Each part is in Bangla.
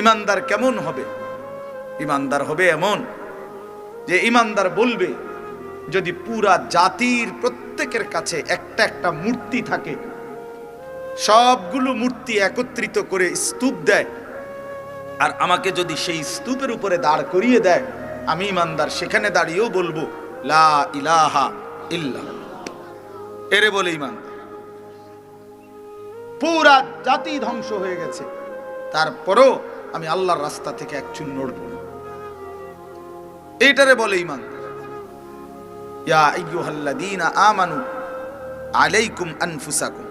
ইমানদার কেমন হবে? ইমানদার হবে এমন যে ইমানদার বলবে, যদি পুরা জাতির প্রত্যেকের কাছে একটা একটা মূর্তি থাকে, সবগুলো মূর্তি একত্রিত করে স্তূপ দেয়, আর আমাকে যদি সেই স্তূপের উপরে দাঁড় করিয়ে দেয়, আমি ইমানদার সেখানে দাঁড়িয়েও বলব, লা ইলাহা ইল্লা এরে বলে ইমানদার, পুরা জাতি ধ্বংস হয়ে গেছে। তারপরও আমি আল্লাহর রাস্তা থেকে এক চুল নড়ব। এইটারে বলে ইমান আমানু আলাইকুম আনফুসাকুম।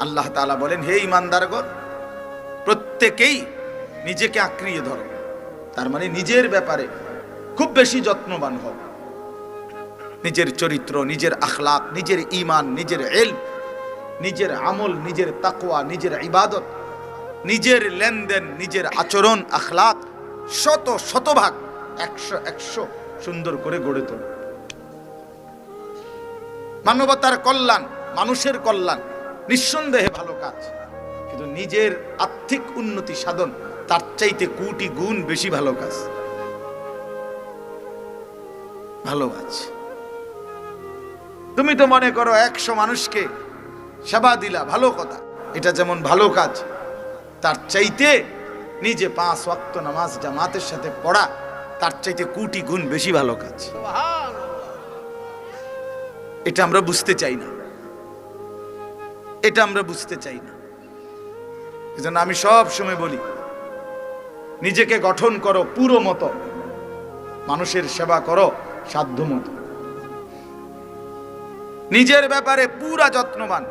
আল্লাহ বলেন, হে ইমানদারগণ প্রত্যেকেই নিজেকে আঁকড়িয়ে ধরো। তার মানে নিজের ব্যাপারে খুব বেশি যত্নবান হও। নিজের চরিত্র, নিজের আখলাক, নিজের ঈমান, নিজের এলম নিজের আমল, নিজের তাকওয়া, নিজের ইবাদত নিজের লেনদেন, নিজের আচরণ আখলাক শত, শতভাগ একশো একশো সুন্দর করে গড়ে তোল। মানবতার কল্যাণ, মানুষের কল্যাণ নিঃসন্দেহে ভালো কাজ। কিন্তু নিজের আর্থিক উন্নতি সাধন তার চাইতে কোটি গুণ বেশি ভালো কাজ। ভালো কাজ। তুমি তো মনে করো একশো মানুষকে সেবা দিলা, ভালো কথা। এটা যেমন ভালো কাজ তার চাইতে নিজে পাঁচ ওয়াক্ত নামাজ জামাতের সাথে পড়া তার চাইতে কুটি গুণ বেশি ভালো কাজ। এটা আমরা বুঝতে চাই না। এটা আমরা বুঝতে চাই না। এজন্য আমি সব সময় বলি নিজেকে গঠন করো পুরো মতো। মানুষের সেবা করো সাধ্য মতো। নিজের ব্যাপারে পুরা যত্নবান।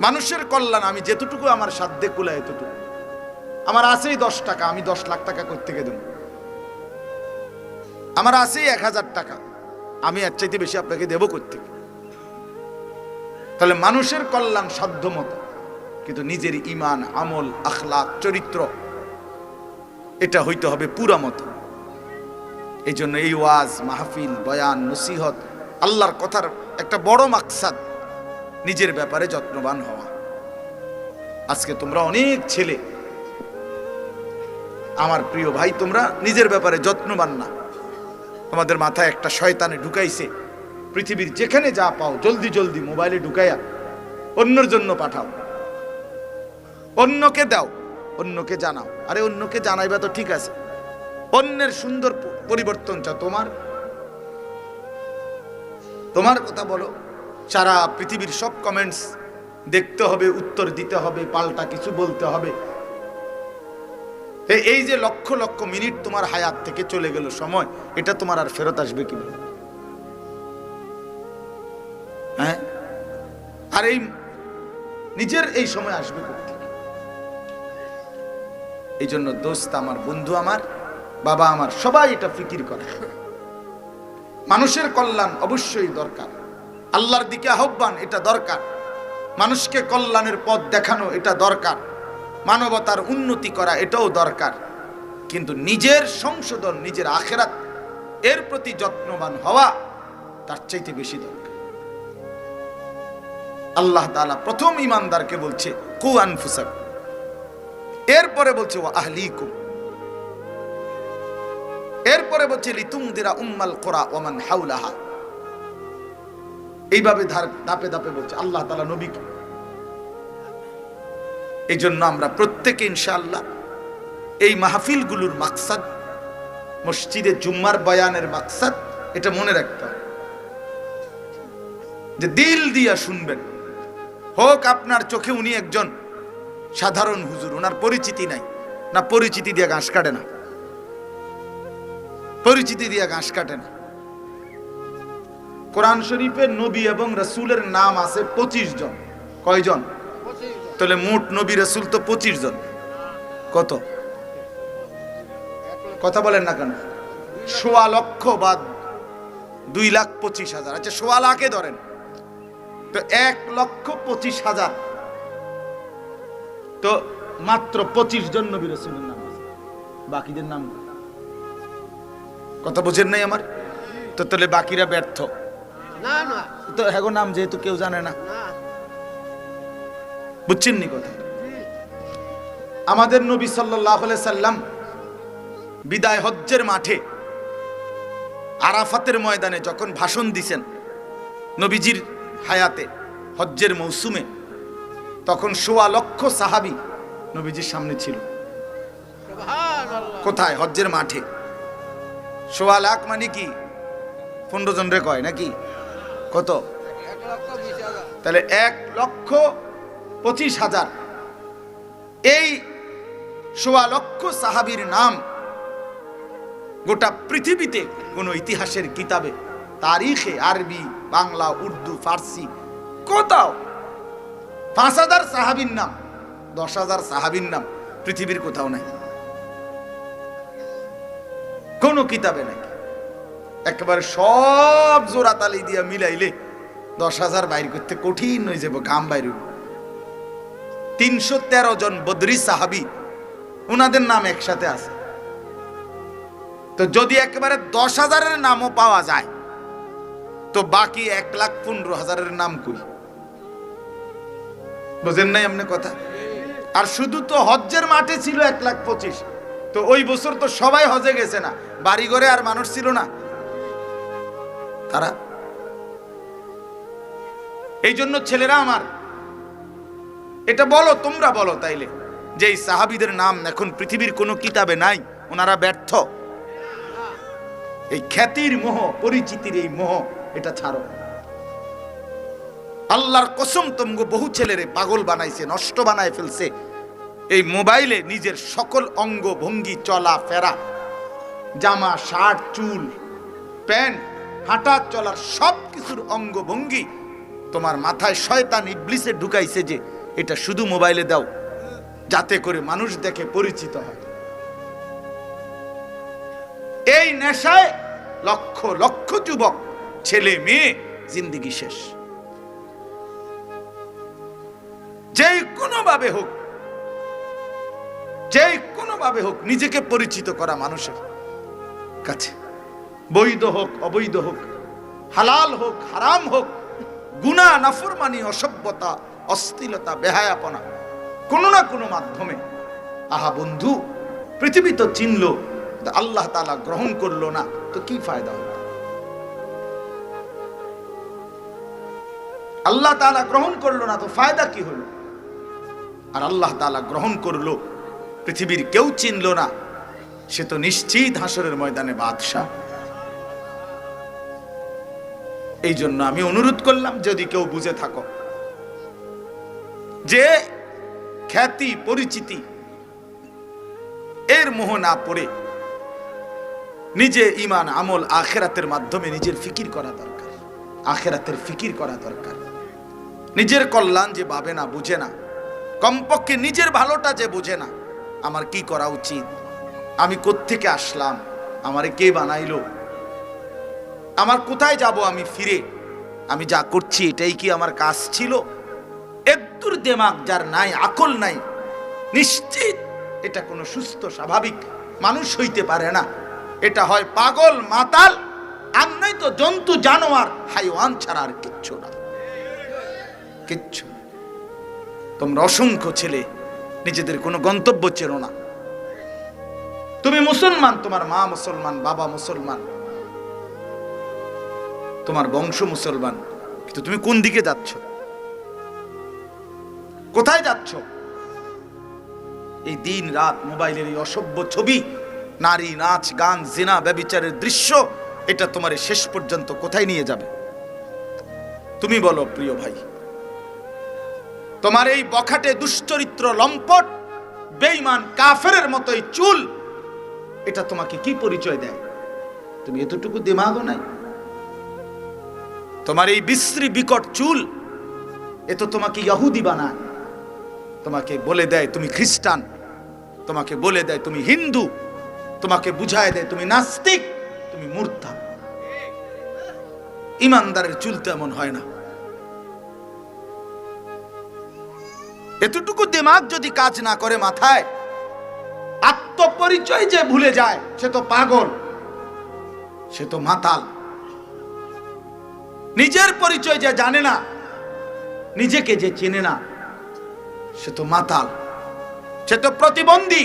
মানুষের কল্যাণ, আমি যেতটুকু আমার সাধ্যে কুলা এতটুকু। আমার আছেই দশ টাকা, আমি দশ লাখ টাকা করতে দেবো। আমার আছেই এক হাজার টাকা, আমি এর চাইতে বেশি আপনাকে দেবো করতে। তাহলে মানুষের কল্যাণ সাধ্য মতো কিন্তু নিজের ইমান আমল আখলাক চরিত্র, এটা হইতে হবে পুরা মতো। এই জন্য এই ওয়াজ, মাহফিল, বয়ান, নসিহত, আল্লাহর কথার একটা বড় মাকসাদ। নিজের ব্যাপারে যত্নবান হওয়া। আজকে তোমরা অনেক ছেলে। আমার প্রিয় ভাই, তোমরা নিজের ব্যাপারে যত্নবান না। তোমাদের মাথায় একটা শয়তানে ঢুকাইছে। পৃথিবীর যেখানে যা পাও, জলদি জলদি মোবাইলে ঢুকাইয়া অন্যর জন্য পাঠাও। অন্যকে দাও, অন্যকে জানাও। আরে, অন্যকে জানাইবা তো ঠিক আছে। অন্যের সুন্দর পরিবর্তন চাও তোমার। তোমার কথা বলো। সারা পৃথিবীর সব কমেন্টস দেখতে হবে, উত্তর দিতে হবে, পাল্টা কিছু বলতে হবে। এই যে লক্ষ লক্ষ মিনিট তোমার হায়াত থেকে চলে গেল সময়, এটা তোমার আর ফেরত আসবে কি হ্যাঁ? আর এই নিজের এই সময় আসবে এই জন্য দোস্ত আমার, বন্ধু আমার, বাবা আমার, সবাই এটা ফিকির করে। মানুষের কল্যাণ অবশ্যই দরকার। আল্লাহর দিকে আহ্বান, এটা দরকার। মানুষকে কল্যাণের পথ দেখানো, এটা দরকার। মানবতার উন্নতি করা, এটাও দরকার। কিন্তু নিজের সংশোধন, নিজের আখেরাত, এর প্রতি যত্নবান হওয়া তার চাইতে বেশি দরকার। আল্লাহ তাআলা প্রথম ইমানদারকে বলছে, কু আনফুসাক এরপরে বলছে ও আহলিকুম। এরপরে বলছে, লিতুমদিরা উম্মাল কোরা ওমান হাউলাহা এইভাবে ধাপে ধাপে বলছে, আল্লাহ তাআলা নবীকে। এই জন্য আমরা প্রত্যেকে ইনশাআল্লাহ এই মাহফিলগুলোর মাকসাদ, মসজিদে জুম্মার বয়ানের মাকসাদ, এটা মনে রাখতে হবে। যে দিল দিয়া শুনবেন, হোক আপনার চোখে উনি একজন সাধারণ হুজুর, ওনার পরিচিতি নাই, না পরিচিতি দিয়ে ঘাস কাটে না। পরিচিতি দিয়ে ঘাস কাটে না। কোরআন শরীফের নবী এবং রসুলের নাম আছে পঁচিশ জন। কয়জন? তাহলে মোট নবী রসুল তো পঁচিশ জন। কত? কথা বলেন না কেন? সোয়া লক্ষ বা দুই লাখ পঁচিশ হাজার। আচ্ছা সোয়া লাখে ধরেন। তো এক লক্ষ পঁচিশ হাজার। তো মাত্র পঁচিশ জন নবী রসুলের নাম আছে। বাকিদের নাম কথা বোঝেন নাই আমার? তো তাহলে বাকিরা ব্যর্থ। না না। তো হ্যাগো নাম যেহেতু কেউ জানে না। বুঝছেন নি কথা? আমাদের নবী সাল্লাহ সাল্লাম বিদায় হজ্জের মাঠে আরাফাতের ময়দানে যখন ভাষণ দিছেন নবীজির হায়াতে হজ্জের মৌসুমে তখন সোয়া লক্ষ সাহাবি নবীজির সামনে ছিল। কোথায়? হজ্জের মাঠে। সোয়া লাখ মানে কি? পনেরো জন রে কয় নাকি? কত? তাহলে এক লক্ষ পঁচিশ হাজার। এই সোয়া লক্ষ সাহাবির নাম গোটা পৃথিবীতে কোনো ইতিহাসের কিতাবে, তারিখে আরবি, বাংলা, উর্দু, ফার্সি, কোথাও পাঁচ হাজার সাহাবির নাম, দশ হাজার সাহাবির নাম পৃথিবীর কোথাও নাই। কোনো কিতাবে নাই। একেবারে সব জোড়া তালি দিয়া মিলাইলে দশ হাজার বাইর করতে কঠিন হয়ে যাব, ঘাম বাইর তিনশো তেরো জন বদরি সাহাবি ওনাদের নাম একসাথে আছে। তো যদি একেবারে দশ হাজারের নামও পাওয়া যায়, তো বাকি এক লাখ পনেরো হাজারের নাম কই? বুঝেন নাই এমনি কথা? আর শুধু তো হজ্জের মাঠে ছিল এক লাখ পঁচিশ, তো ওই বছর তো সবাই হজে গেছে না বাড়ি ঘরে আর মানুষ ছিল না। তারা? এই জন্য ছেলেরা আমার, এটা বলো, তোমরা বলো তাইলে, যে এই সাহাবিদের নাম এখন পৃথিবীর কোনো কিতাবে নাই, ওনারা ব্যর্থ। এই খ্যাতির মোহ, পরিচিতির এই মোহ, এটা ছাড়ো। আল্লাহর কসম তোমগো বহু ছেলেরে পাগল বানাইছে, নষ্ট বানায় ফেলছে। এই মোবাইলে নিজের সকল অঙ্গ ভঙ্গি, চলা, ফেরা, জামা, শার্ট, চুল, প্যান্ট হাঁটা চলার সব কিছুর অঙ্গ ভঙ্গি তোমার মাথায় শয়তান ইবলিসে ঢুকাইছে যে এটা শুধু মোবাইলে দাও, যাতে করে মানুষ দেখে পরিচিত হয়। এই নেশায় লক্ষ লক্ষ যুবক, ছেলে, মেয়ে, জিন্দিগি শেষ। যে কোনো ভাবে হোক যে কোনো ভাবে হোক নিজেকে পরিচিত করা মানুষের কাছে। বৈধ হোক, অবৈধ হোক, হালাল হোক, হারাম হোক, গুণা, নাফরমানি, অসভ্যতা অস্থিলতা বেহায়াপনা, কোনো না কোনো মাধ্যমে, আহা বন্ধু, পৃথিবী তো চিনল আল্লাহ তালা গ্রহণ করল না, তো কি ফায়দা হলো? আল্লাহ তালা গ্রহণ করল না, তো ফায়দা কি হলো? আর আল্লাহ তালা গ্রহণ করল, পৃথিবীর কেউ চিনল না, সে তো নিশ্চিত হাসরের ময়দানে বাদশাহ। এই জন্য আমি অনুরোধ করলাম, যদি কেউ বুঝে থাকো। যে খ্যাতি, পরিচিতি, এর মোহ না পড়ে নিজে ইমান আমল আখেরাতের মাধ্যমে নিজের ফিকির করা দরকার। আখেরাতের ফিকির করা দরকার। নিজের কল্যাণ যে ভাবে না, বুঝে না। কমপক্ষে নিজের ভালোটা যে বুঝে না, আমার কি করা উচিত? আমি কোত্থেকে আসলাম? আমারে কে বানাইলো? আমার কোথায় যাব আমি ফিরে? আমি যা করছি এটাই কি আমার কাজ ছিল? একদূর দেমাগ যার নাই, আকল নাই, নিশ্চিত এটা কোনো সুস্থ, স্বাভাবিক মানুষ হইতে পারে না। এটা হয় পাগল, মাতাল, আর নাই তো জন্তু, জানোয়ার, হাইওয়ান ছাড়া আর কিচ্ছু না। কিচ্ছু তোমরা অসংখ্য ছেলে, নিজেদের কোনো গন্তব্য চেনো না। তুমি মুসলমান, তোমার মা মুসলমান, বাবা মুসলমান। তোমার বংশ মুসলমান, কিন্তু তুমি কোন দিকে যাচ্ছ? কোথায় যাচ্ছ? এই দিন রাত মোবাইলের এই অসভ্য ছবি, নারী, নাচ, গান, জেনা, ব্যবিচারের দৃশ্য, এটা তোমার শেষ পর্যন্ত কোথায় নিয়ে যাবে? তুমি বলো, প্রিয় ভাই, তোমার এই বখাটে দুশ্চরিত্র লম্পট, বেঈমান কাফেরের মতোই চুল, এটা তোমাকে কি পরিচয় দেয়? তুমি এতটুকু দিমাগও নাই। তোমার এই বিশ্রী বিকট চুল, এ তো তোমাকে ইহুদি বানায়। তোমাকে বলে দেয় তুমি খ্রিস্টান, তোমাকে বলে দেয় তুমি হিন্দু, তোমাকে বুঝায় দেয় তুমি নাস্তিক, তুমি মূর্তা। ইমানদারের চুল তো এমন হয় না। এতটুকু দিমাগ যদি কাজ না করে মাথায়, আত্মপরিচয় যে ভুলে যায়, সে তো পাগল, সে তো মাতাল। নিজের পরিচয় যে জানে না, নিজেকে যে চেনে না, সে তো মাতাল, সে তো প্রতিবন্ধী।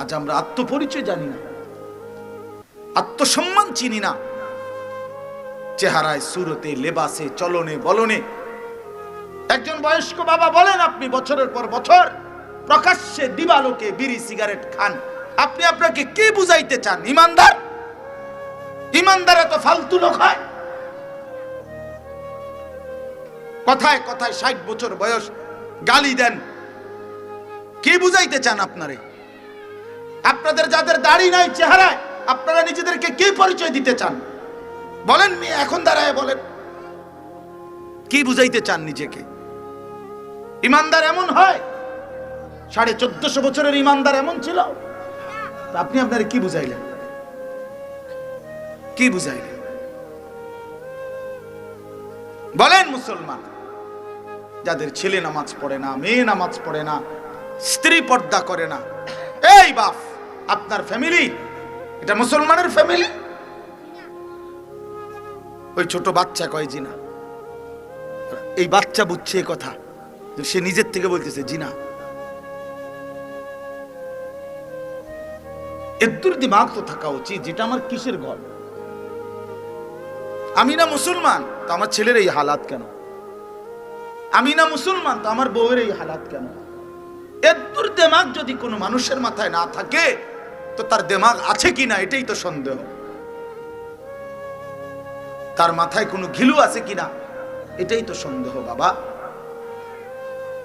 আজ আমরা আত্মপরিচয় জানি না, আত্মসম্মান চিনি না। চেহারায়, সুরতে, লেবাসে, চলনে, বলনে। একজন বয়স্ক বাবা বলেন আপনি, বছরের পর বছর প্রকাশ্যে দিবালোকে বিড়ি, সিগারেট খান। আপনি আপনাকে কে বুঝাইতে চান? ইমানদার? ইমানদার এত ফালতু লোক হয়? কথায় কথায় ষাট বছর বয়স, গালি দেন। কি বুঝাইতে চান আপনারে? আপনাদের যাদের দাড়ি নাই, চেহারায়, আপনারা নিজেদেরকে কি পরিচয় দিতে চান? বলেন মেয়ে, এখন দাঁড়ায় বলেন। কি বুঝাইতে চান নিজেকে? ইমানদার এমন হয়? সাড়ে চোদ্দশো বছরের ইমানদার এমন ছিল? আপনি আপনার কি বুঝাইলেন? কি বুঝাইলেন বলেন মুসলমান, যাদের ছেলে নামাজ পড়ে না, মেয়ে নামাজ পড়ে না, স্ত্রী পর্দা করে না, এই বাপ, আপনার ফ্যামিলি এটা মুসলমানের ফ্যামিলি ওই ছোট বাচ্চা কয়, জিনা। এই বাচ্চা বুঝছে এ কথা সে নিজের থেকে বলতেছে, জিনা। এদ্দুর দিমাগ তো থাকা উচিত, যেটা আমার কিসের ঘর আমি না মুসলমান, তো আমার ছেলের এই হালাত কেন? আমি না মুসলমান, তো আমার বউয়ের এই হালাত কেন? এদ্দুর দেমাগ যদি কোনো মানুষের মাথায় না থাকে, তো তার দেমাগ আছে কি না, এটাই তো সন্দেহ। তার মাথায় কোনো ঘিলু আছে কিনা এটাই তো সন্দেহ, বাবা।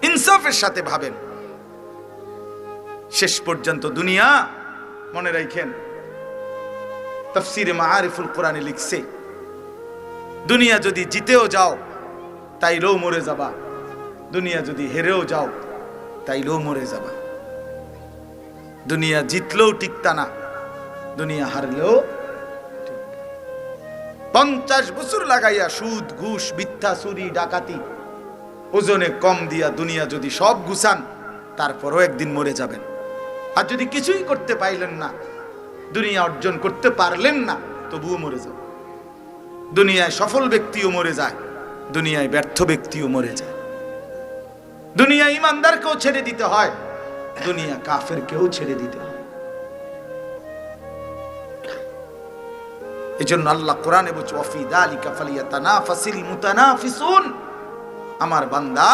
ইনসাফের সাথে ভাবেন। শেষ পর্যন্ত দুনিয়া, মনে রাখেন, তফসিরে মাআরিফুল কোরআনে লিখছে দুনিয়া যদি জিতেও যাও, তাইলেও মরে যাবা। দুনিয়া যদি হেরেও যাও, তাইলেও মরে যাবা। দুনিয়া জিতলেও টিকতা না, দুনিয়া হারলেও পঞ্চাশ বছর লাগাইয়া সুদ, ঘুষ, মিথ্যা, চুরি, ডাকাতি, ওজনে কম দিয়া দুনিয়া যদি সব গুছান, তারপরও একদিন মরে যাবেন। আর যদি কিছুই করতে পাইলেন না, দুনিয়া অর্জন করতে পারলেন না, তবুও মরে যাবে দুনিয়ায় সফল ব্যক্তিও মরে যায়, দুনিয়ায় ব্যর্থ ব্যক্তিও মরে যায়। দুনিয়া ইমানদারকেও ছেড়ে দিতে হয়, দুনিয়া কাফের কেউ ছেড়ে দিতে হয়। এই জন্য আল্লাহ কোরআনে বলছে আমার বান্দা,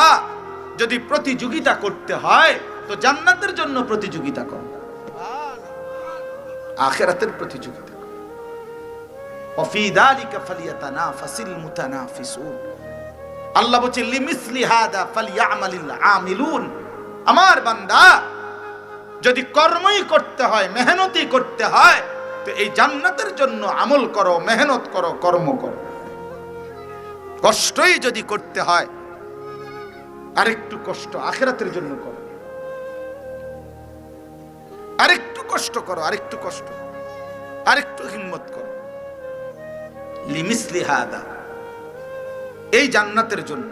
যদি প্রতিযোগিতা করতে হয়, তো জান্নাতের জন্য প্রতিযোগিতা কর। আখেরাতের প্রতিযোগিতা আমার বান্দা, যদি কর্মই করতে হয়, মেহনতই করতে হয়, তো এই জান্নাতের জন্য আমল করো, মেহনত করো, কর্ম করো। কষ্টই যদি করতে হয়, আরেকটু কষ্ট আখেরাতের জন্য করো। আরেকটু কষ্ট করো, আরেকটু কষ্ট। আরেকটু হিম্মত করো। এই জান্নাতের জন্য।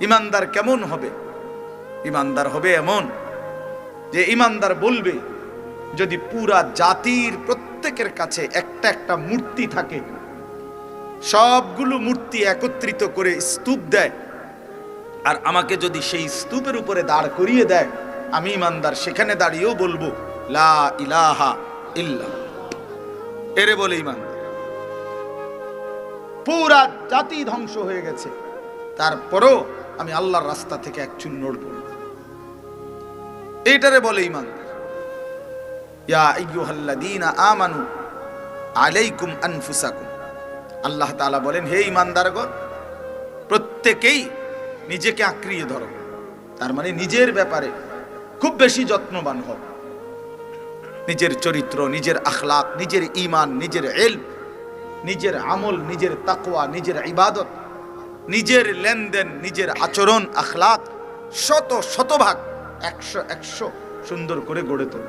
ইমানদার কেমন হবে? ইমানদার হবে এমন যে ইমানদার বলবে, যদি পুরা জাতির প্রত্যেকের কাছে একটা একটা মূর্তি থাকে, সবগুলো মূর্তি একত্রিত করে স্তূপ দেয়, আর আমাকে যদি সেই স্তূপের উপরে দাঁড় করিয়ে দেয়, আমি ইমানদার সেখানে দাঁড়িয়েও বলব, লা ইলাহা ইল্লা এরে বলে ইমান পুরা জাতি ধ্বংস হয়ে গেছে। তারপরও আমি আল্লাহর রাস্তা থেকে এক চুন নড়ব। এইটারে বলে আইয়ুহাল্লাযীনা আমানু আলাইকুম আনফুসাকুম। আল্লাহ তাআলা বলেন, হে ইমানদারগণ, প্রত্যেকেই নিজেকে আঁকড়িয়ে ধরো। তার মানে নিজের ব্যাপারে খুব বেশি যত্নবান হও। নিজের চরিত্র, নিজের আখলাক, নিজের ঈমান, নিজের এলম নিজের আমল, নিজের তাকওয়া, নিজের ইবাদত, নিজের লেনদেন, নিজের আচরণ, আখলাক শত, শতভাগ একশো একশো সুন্দর করে গড়ে তোল।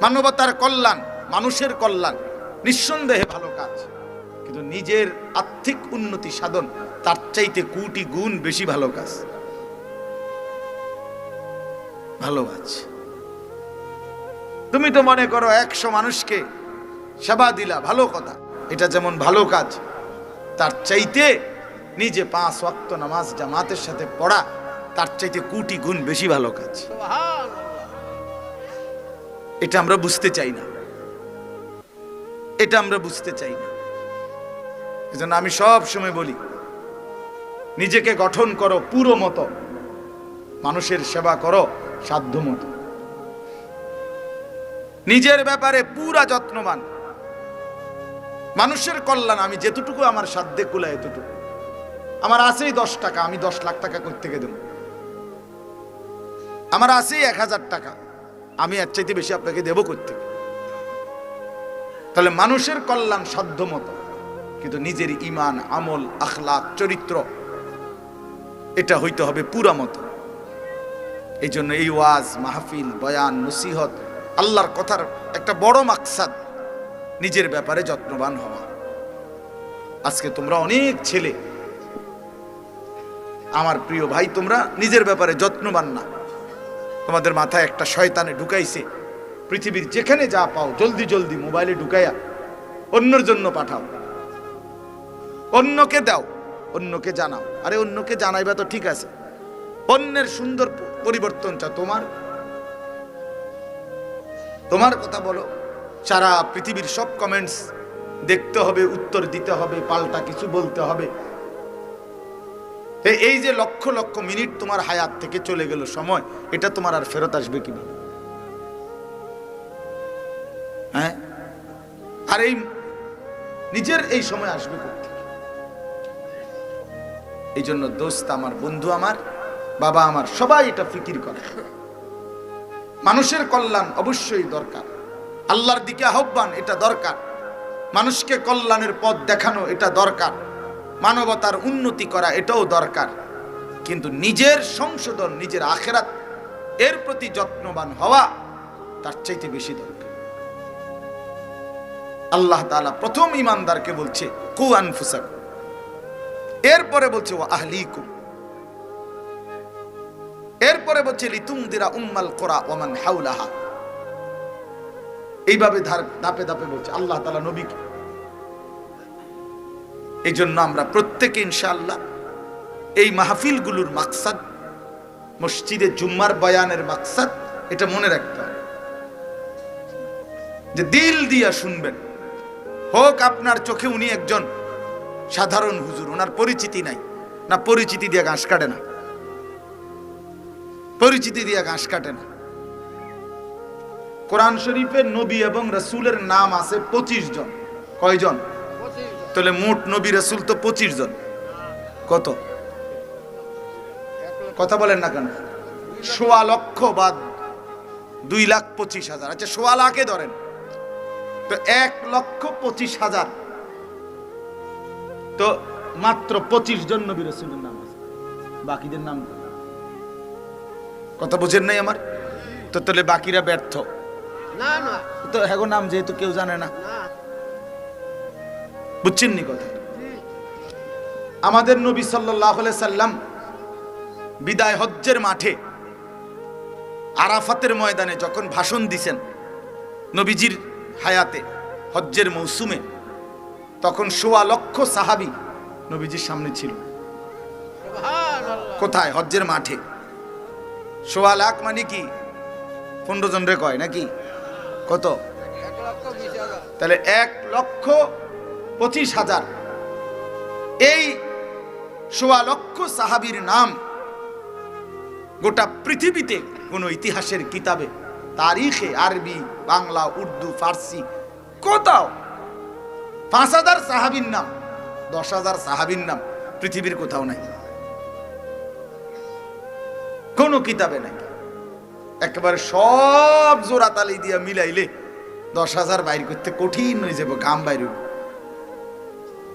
মানবতার কল্যাণ, মানুষের কল্যাণ নিঃসন্দেহে ভালো কাজ। কিন্তু নিজের আর্থিক উন্নতি সাধন তার চাইতে কোটি গুণ বেশি ভালো কাজ। ভালো কাজ। তুমি তো মনে করো একশো মানুষকে সেবা দিলা, ভালো কথা। এটা যেমন ভালো কাজ, তার চাইতে নিজে পাঁচ ওয়াক্ত নামাজ জামাতের সাথে পড়া, তার চাইতে কোটি গুণ বেশি ভালো কাজ। এটা আমরা বুঝতে চাই না। এটা আমরা বুঝতে চাই না। এজন্য আমি সব সময় বলি, নিজেকে গঠন করো পুরো মতো। মানুষের সেবা করো সাধ্য মতো। নিজের ব্যাপারে পুরা যত্নবান। মানুষের কল্যাণ, আমি যেতটুকু আমার সাধ্যে কুলা এতটুকু। আমার আছেই দশ টাকা, আমি দশ লাখ টাকা করতে দেব? আমার আছেই এক হাজার টাকা, আমি এর চাইতে বেশি আপনাকে দেব করতে তাহলে মানুষের কল্যাণ সাধ্য মতো, কিন্তু নিজের ইমান আমল আখলাক চরিত্র, এটা হইতে হবে পুরা মতো। এই জন্য এই ওয়াজ, মাহফিল, বয়ান, নসিহত আল্লাহর কথার একটা বড় মাকসাদ, নিজের ব্যাপারে যত্নবান হওয়া। আজকে তোমরা অনেক ছেলে। আমার প্রিয় ভাই, তোমরা নিজের ব্যাপারে যত্নবান না। তোমাদের মাথায় একটা শয়তানে ঢুকাইছে। পৃথিবীর যেখানে যা পাও, জলদি জলদি মোবাইলে ঢুকাইয়া অন্যর জন্য পাঠাও। অন্যকে দাও, অন্যকে জানাও। আরে, অন্যকে জানাইবা তো ঠিক আছে। অন্যের সুন্দর পরিবর্তনটা তোমার তোমার কথা বলো। সারা পৃথিবীর সব কমেন্টস দেখতে হবে, উত্তর দিতে হবে, পাল্টা কিছু বলতে হবে। এই যে লক্ষ লক্ষ মিনিট তোমার হায়াত থেকে চলে গেল সময়, এটা তোমার আর ফেরত আসবে কীভাবে? হ্যাঁ? আর এই নিজের এই সময় আসবে কোথেকে এই জন্য দোস্ত আমার, বন্ধু আমার, বাবা আমার, সবাই এটা ফিকির করে। মানুষের কল্যাণ অবশ্যই দরকার। আল্লাহর দিকে আহ্বান, এটা দরকার। মানুষকে কল্যাণের পথ দেখানো, এটা দরকার। মানবতার উন্নতি করা, এটাও দরকার। কিন্তু নিজের সংশোধন, নিজের আখেরাত, এর প্রতি যত্নবান হওয়া তার চাইতে বেশি দরকার। আল্লাহ তাআলা প্রথম ইমানদারকে বলছে কু আনফুসাক এরপরে বলছে ও আহলিকুম। এরপরে বলছে, লিতুমদিরা উম্মাল কোরা ওমান হাউলাহা এইভাবে ধার- ধাপে ধাপে বলছে, আল্লাহ তাআলা নবীকে। এই জন্য আমরা প্রত্যেকে ইনশাআল্লাহ এই মাহফিলগুলোর মাকসাদ, মসজিদে জুম্মার বয়ানের মাকসাদ, এটা মনে রাখতে হবে। যে দিল দিয়া শুনবেন, হোক আপনার চোখে উনি একজন সাধারণ হুজুর, ওনার পরিচিতি নাই, না পরিচিতি দিয়ে ঘাস কাটে না। পরিচিতি দিয়ে ঘাস কাটে না। কোরআন শরীফের নবী এবং রসুলের নাম আছে পঁচিশ জন। কয়জন? তাহলে মোট নবী রসুল তো পঁচিশ জন। কত? কথা বলেন না কেন? সোয়া লক্ষ বা দুই লাখ পঁচিশ হাজার। আচ্ছা সোয়া লাখে ধরেন। তো এক লক্ষ পঁচিশ হাজার। তো মাত্র পঁচিশ জন নবী রসুলের নাম আছে। বাকিদের নাম কি? কথা বোঝেন নাই আমার? তো তাহলে বাকিরা ব্যর্থ। না না। তো হ্যাগো নাম যেহেতু কেউ জানে না। না। বুঝছেন নি কথা? আমাদের নবী সাল্লাহ সাল্লাম বিদায় হজ্জের মাঠে আরাফাতের ময়দানে যখন ভাষণ দিছেন নবীজির হায়াতে হজ্জের মৌসুমে তখন সোয়া লক্ষ সাহাবি নবীজির সামনে ছিল। কোথায়? হজ্জের মাঠে। সোয়া লাখ মানে কি? পনেরো জন কয় নাকি? কত? তাহলে এক লক্ষ পঁচিশ হাজার। এই সোয়া লক্ষ সাহাবীর নাম গোটা পৃথিবীতে কোনো ইতিহাসের কিতাবে, তারিখে আরবি, বাংলা, উর্দু, ফার্সি, কোথাও পাঁচ হাজার সাহাবীর নাম, দশ হাজার সাহাবীর নাম পৃথিবীর কোথাও নাই। কোনো কিতাবে নাই। একেবারে সব জোড়াতালি দিয়া মিলাইলে দশ হাজার বাইর করতে কঠিন হয়ে যাবে গাম বাইর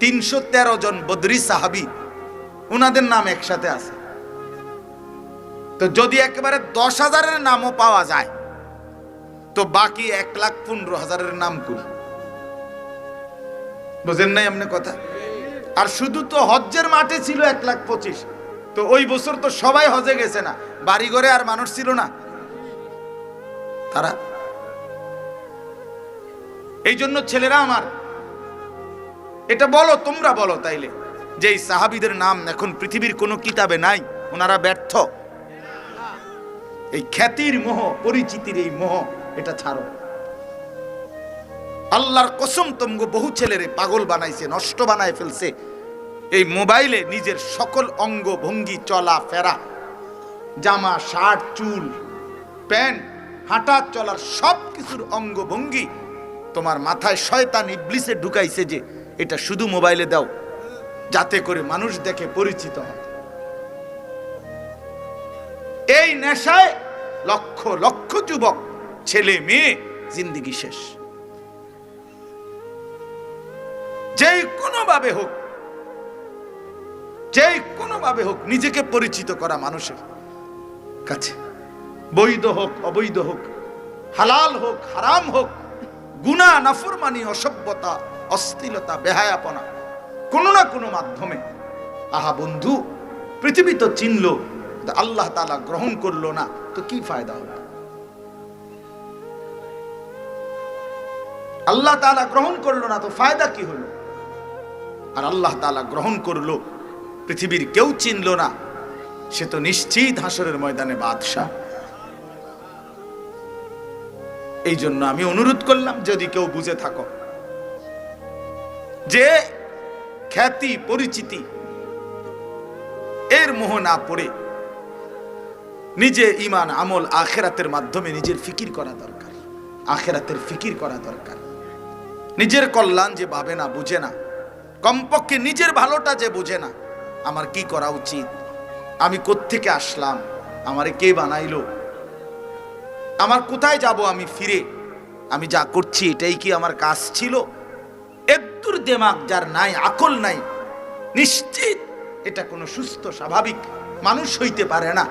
তিনশো তেরো জন বদরি সাহাবি ওনাদের নাম একসাথে আছে। তো যদি একেবারে দশ হাজারের নামও পাওয়া যায়, তো বাকি এক লাখ পনেরো হাজারের নাম করি বুঝেন নাই এমনি কথা? আর শুধু তো হজ্জের মাঠে ছিল এক লাখ পঁচিশ তো ওই বছর তো সবাই হজে গেছে না। বাড়ি ঘরে আর মানুষ ছিল না। তারা? এই জন্য ছেলেরা আমার, এটা বলো, তোমরা বলো তাইলে, যে এই সাহাবিদের নাম এখন পৃথিবীর কোনো কিতাবে নাই, ওনারা ব্যর্থ। এই খ্যাতির মোহ, পরিচিতির এই মোহ, এটা ছাড়ো। আল্লাহর কসম তমগো বহু ছেলেরে পাগল বানাইছে, নষ্ট বানায় ফেলছে। এই মোবাইলে নিজের সকল অঙ্গ ভঙ্গি চলা ফেরা। জামা, শার্ট, চুল, প্যান্ট, হাঁটা চলার সব কিছুর অঙ্গ ভঙ্গি তোমার মাথায় শয়তান ইবলিসে ঢুকাইছে যে এটা শুধু মোবাইলে দাও, যাতে করে মানুষ দেখে পরিচিত হয় এই নেশায় লক্ষ লক্ষ যুবক, ছেলে, মেয়ে, জিন্দিগি শেষ। যে কোনোভাবে হোক যে কোনোভাবে হোক নিজেকে পরিচিত করা মানুষের কাছে। বৈধ হোক, অবৈধ হোক, হালাল হোক, হারাম হোক, গুণা, নাফরমানি, অসভ্যতা অস্থিলতা বেহায়াপনা, কোনো না কোনো মাধ্যমে, আহা বন্ধু, পৃথিবী তো চিনল আল্লাহ তালা গ্রহণ করল না, তো কি ফায়দা হলো আল্লাহ তালা গ্রহণ করল না, তো ফায়দা কি হলো? আর আল্লাহ তালা গ্রহণ করল পৃথিবীর কেউ চিনল না। সে তো নিশ্চিত হাসরের ময়দানে বাদশাহ। এই জন্য আমি অনুরোধ করলাম, যদি কেউ বুঝে থাকো যে খ্যাতি, পরিচিতি এর মোহ না পড়ে নিজে ইমান আমল আখেরাতের মাধ্যমে নিজের ফিকির করা দরকার। আখেরাতের ফিকির করা দরকার। নিজের কল্যাণ যে ভাবে না, বুঝে না। কমপক্ষে নিজের ভালোটা যে বুঝে না। আমার কি করা উচিত? আমি কোত্থেকে আসলাম? আমারে কে বানাইলো? আমার কোথায় যাব আমি ফিরে? আমি যা করছি এটাই কি আমার কাজ ছিল? একদূর দেমাগ যার নাই, আকল নাই, নিশ্চিত এটা কোনো সুস্থ, স্বাভাবিক মানুষ হইতে পারে না।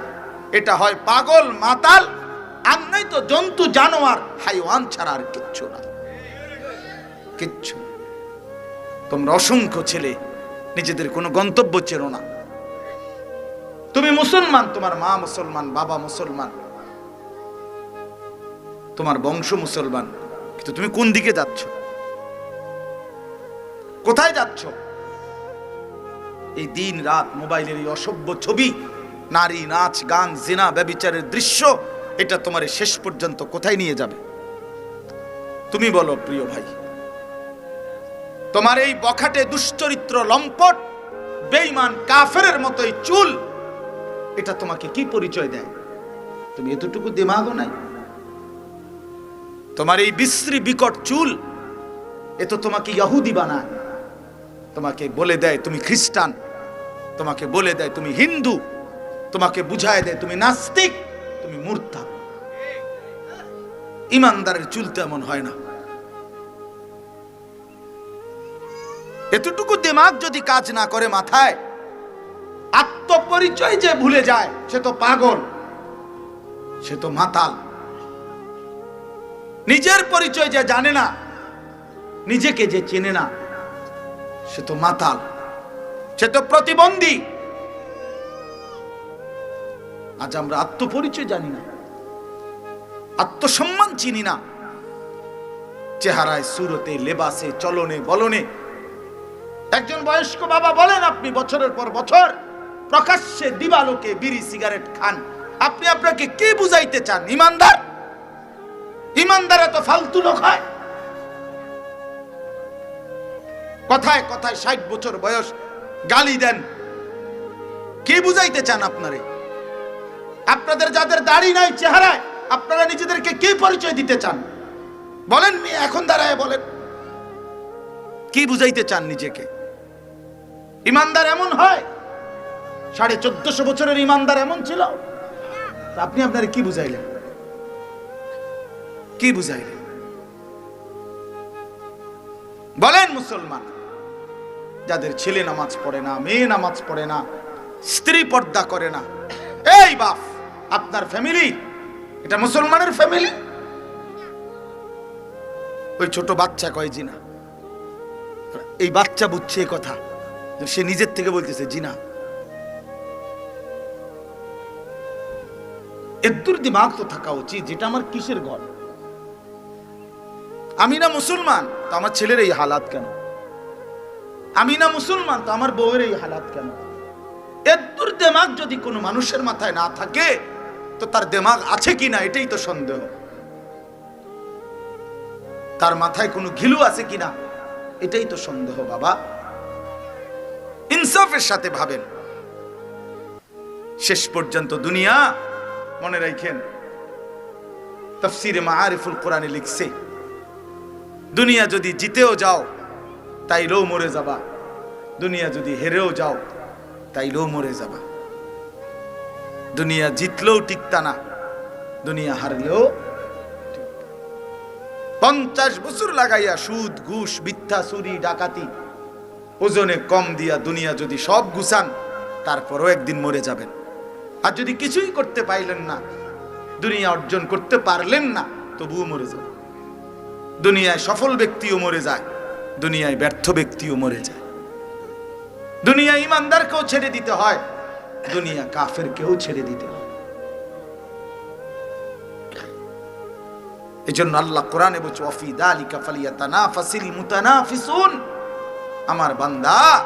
এটা হয় পাগল, মাতাল নাই তো জন্তু, জানোয়ার, হাইওয়ান ছাড়া আর কিচ্ছু না। কিচ্ছু তোমরা অসংখ্য ছেলে নিজেদের কোনো গন্তব্য চেনো না। তুমি মুসলমান, তোমার মা মুসলমান, বাবা মুসলমান। তোমার বংশ মুসলমান, কিন্তু তুমি কোন দিকে যাচ্ছ? কোথায় যাচ্ছ? এই দিন রাত মোবাইলের এই অসভ্য ছবি, নারী, নাচ, গান, জেনা, ব্যবিচারের দৃশ্য, এটা তোমার শেষ পর্যন্ত কোথায় নিয়ে যাবে? তুমি বলো, প্রিয় ভাই। তোমার এই বখাটে দুশ্চরিত্র লম্পট, বেঈমান কাফের মতোই চুল, এটা তোমাকে কি পরিচয় দেয়? তুমি এতটুকু দিমাগও নাই। তোমার এই বিশ্রী বিকট চুল, এ তো তোমাকে ইহুদি বানায়। তোমাকে বলে দেয় তুমি খ্রিস্টান, তোমাকে বলে দেয় তুমি হিন্দু, তোমাকে বুঝায় দেয় তুমি নাস্তিক, তুমি মূর্তা ইমানদারের চুল তো এমন হয় না। এতটুকু দিমাগ যদি কাজ না করে মাথায়, আত্মপরিচয় যে ভুলে যায়, সে তো পাগল, সে তো মাতাল। নিজের পরিচয় যে জানে না, নিজেকে যে চেনে না, সে তো মাতাল, সে তো প্রতিবন্ধী। আজ আমরা আত্মপরিচয় জানি না, আত্মসম্মান চিনি না। চেহারায়, সুরতে, লেবাসে, চলনে, বলনে একজন বয়স্ক বাবা বলেন আপনি বছরের পর বছর প্রকাশ্যে দিবালোকে বিড়ি সিগারেট খান। আপনি আপনাকে কি বুঝাইতে চান? ইমানদার? ইমানদার এত ফালতু লোক হয়। কথায় কথায় ষাট বছর বয়স, গালি দেন। কি বুঝাইতে চান আপনারে? আপনাদের যাদের দাড়ি নাই, চেহারায়, আপনারা নিজেদেরকে কি পরিচয় দিতে চান? বলেন এখন দাঁড়ায় বলেন। কি বুঝাইতে চান নিজেকে? ইমানদার এমন হয়? সাড়ে চোদ্দশো বছরের ইমানদার এমন ছিল? আপনি আপনার কি বুঝাইলেন? কি বুঝাইলেন? বলেন মুসলমান, যাদের ছেলে নামাজ পড়ে না, মেয়ে নামাজ পড়ে না, স্ত্রী পর্দা করে না, এই বাপ, আপনার ফ্যামিলি, এটা মুসলমানের ফ্যামিলি? ওই ছোট বাচ্চা কয় জিনা? এই বাচ্চা বুঝছে কথা। সে নিজের থেকে বলতেছে, জিনা এদ্দুর দিমাগ তো থাকা উচিত, যেটা আমার কিসের ঘর? আমি না মুসলমান, তো আমার ছেলের এই হালাত কেন? আমি না মুসলমান, তো আমার বউয়ের এই হালাত কেন? এদ্দুর দেমাগ যদি কোনো মানুষের মাথায় না থাকে, তো তার দেমাগ আছে কি না, এটাই তো সন্দেহ। তার মাথায় কোনো ঘিলু আছে কিনা এটাই তো সন্দেহ, বাবা। ইনসাফের সাথে ভাবেন। শেষ পর্যন্ত দুনিয়া, মনে রাখেন, তফসিরে মাআরিফুল কোরআনে লিখছে, দুনিয়া যদি জিতেও যাও, তাইলেও মরে যাবা। দুনিয়া যদি হেরেও যাও, তাইলেও মরে যাবা। দুনিয়া জিতলেও টিকতা না, দুনিয়া হারলেও পঞ্চাশ বছর লাগাইয়া সুদ, ঘুষ, মিথ্যা, চুরি, ডাকাতি ওজনে কম দিয়া দুনিয়া যদি সব গুছান, তারপরও একদিন মরে যাবেন। আর যদি কিছুই করতে পাইলেন না, দুনিয়া অর্জন করতে পারলেন না, তবুও মরে যাবেন। দুনিয়ায় সফল ব্যক্তিও মরে যায়, দুনিয়ায় ব্যর্থ ব্যক্তিও মরে যায়। দুনিয়া ইমানদারকেও ছেড়ে দিতে হয়, দুনিয়া কাফের কেউ ছেড়ে দিতে হয়। এই জন্য আল্লাহ কোরআনে বলছে ওয়াফি দালিকা ফালিয়াতানাফাসিল মুতানাফিসুন। আমার বান্দা,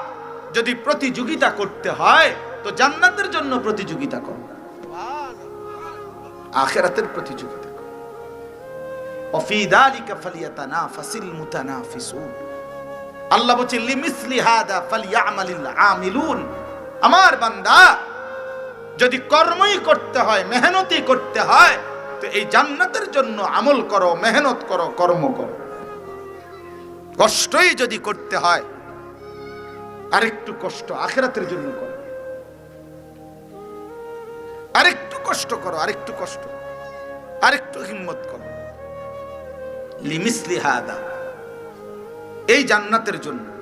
যদি প্রতিযোগিতা করতে হয়, তো জান্নাতের জন্য প্রতিযোগিতা করো। আখেরাতের প্রতিযোগিতা মুতানাফিসুন। আল্লাহ আমার বান্দা, যদি কর্মই করতে হয় করতে হয়, তো এই জান্নাতের জন্য আমল করো, মেহনত করো, কর্ম করো। কষ্টই যদি করতে হয় আরেকটু কষ্ট আখেরাতের জন্য করো। আরেকটু কষ্ট করো, আরেকটু কষ্ট। আরেকটু হিম্মত করো। লিমিসলি হাদা। এই জান্নাতের জন্য।